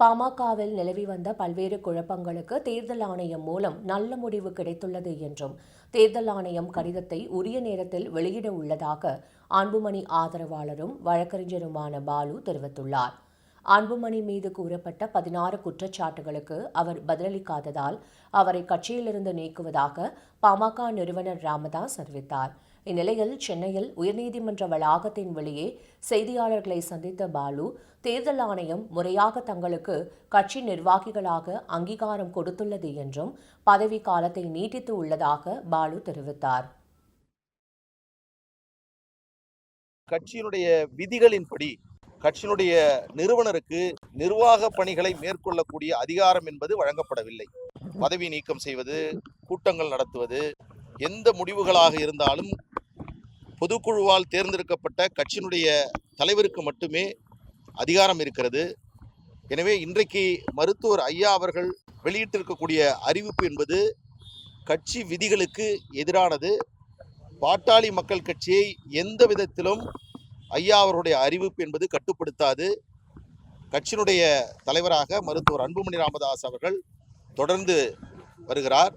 பாமகவில் நிலவி வந்த பல்வேறு குழப்பங்களுக்கு தேர்தல் ஆணையம் மூலம் நல்ல முடிவு கிடைத்துள்ளது என்றும் தேர்தல் ஆணையம் கடிதத்தை உரிய நேரத்தில் வெளியிட உள்ளதாக அன்புமணி ஆதரவாளரும் வழக்கறிஞருமான பாலு தெரிவித்துள்ளார். அன்புமணி மீது கூறப்பட்ட பதினாறு குற்றச்சாட்டுகளுக்கு அவர் பதிலளிக்காததால் அவரை கட்சியிலிருந்து நீக்குவதாக பாமக நிறுவனர் ராமதாஸ் அறிவித்தார். இந்நிலையில் சென்னையில் உயர்நீதிமன்ற வளாகத்தின் வெளியே செய்தியாளர்களை சந்தித்த பாலு தேர்தல் ஆணையம் முறையாக தங்களுக்கு கட்சி நிர்வாகிகளாக அங்கீகாரம் கொடுத்துள்ளது என்றும் பதவி காலத்தை நீட்டித்து உள்ளதாக பாலு தெரிவித்தார். கட்சியினுடைய விதிகளின்படி கட்சியினுடைய நிறுவனருக்கு நிர்வாக பணிகளை மேற்கொள்ளக்கூடிய அதிகாரம் என்பது வழங்கப்படவில்லை. பதவி நீக்கம் செய்வது கூட்டங்கள் நடத்துவது எந்த முடிவுகளாக இருந்தாலும் பொதுக்குழுவால் தேர்ந்தெடுக்கப்பட்ட கட்சியினுடைய தலைவருக்கு மட்டுமே அதிகாரம் இருக்கிறது. எனவே இன்றைக்கு மருத்துவர் ஐயா அவர்கள் வெளியிட்டிருக்கக்கூடிய அறிவிப்பு என்பது கட்சி விதிகளுக்கு எதிரானது. பாட்டாளி மக்கள் கட்சியை எந்த விதத்திலும் ஐயா அவருடைய அறிவிப்பு என்பது கட்டுப்படுத்தாது. கட்சியினுடைய தலைவராக மருத்துவர் அன்புமணி ராமதாஸ் அவர்கள் தொடர்ந்து வருகிறார்.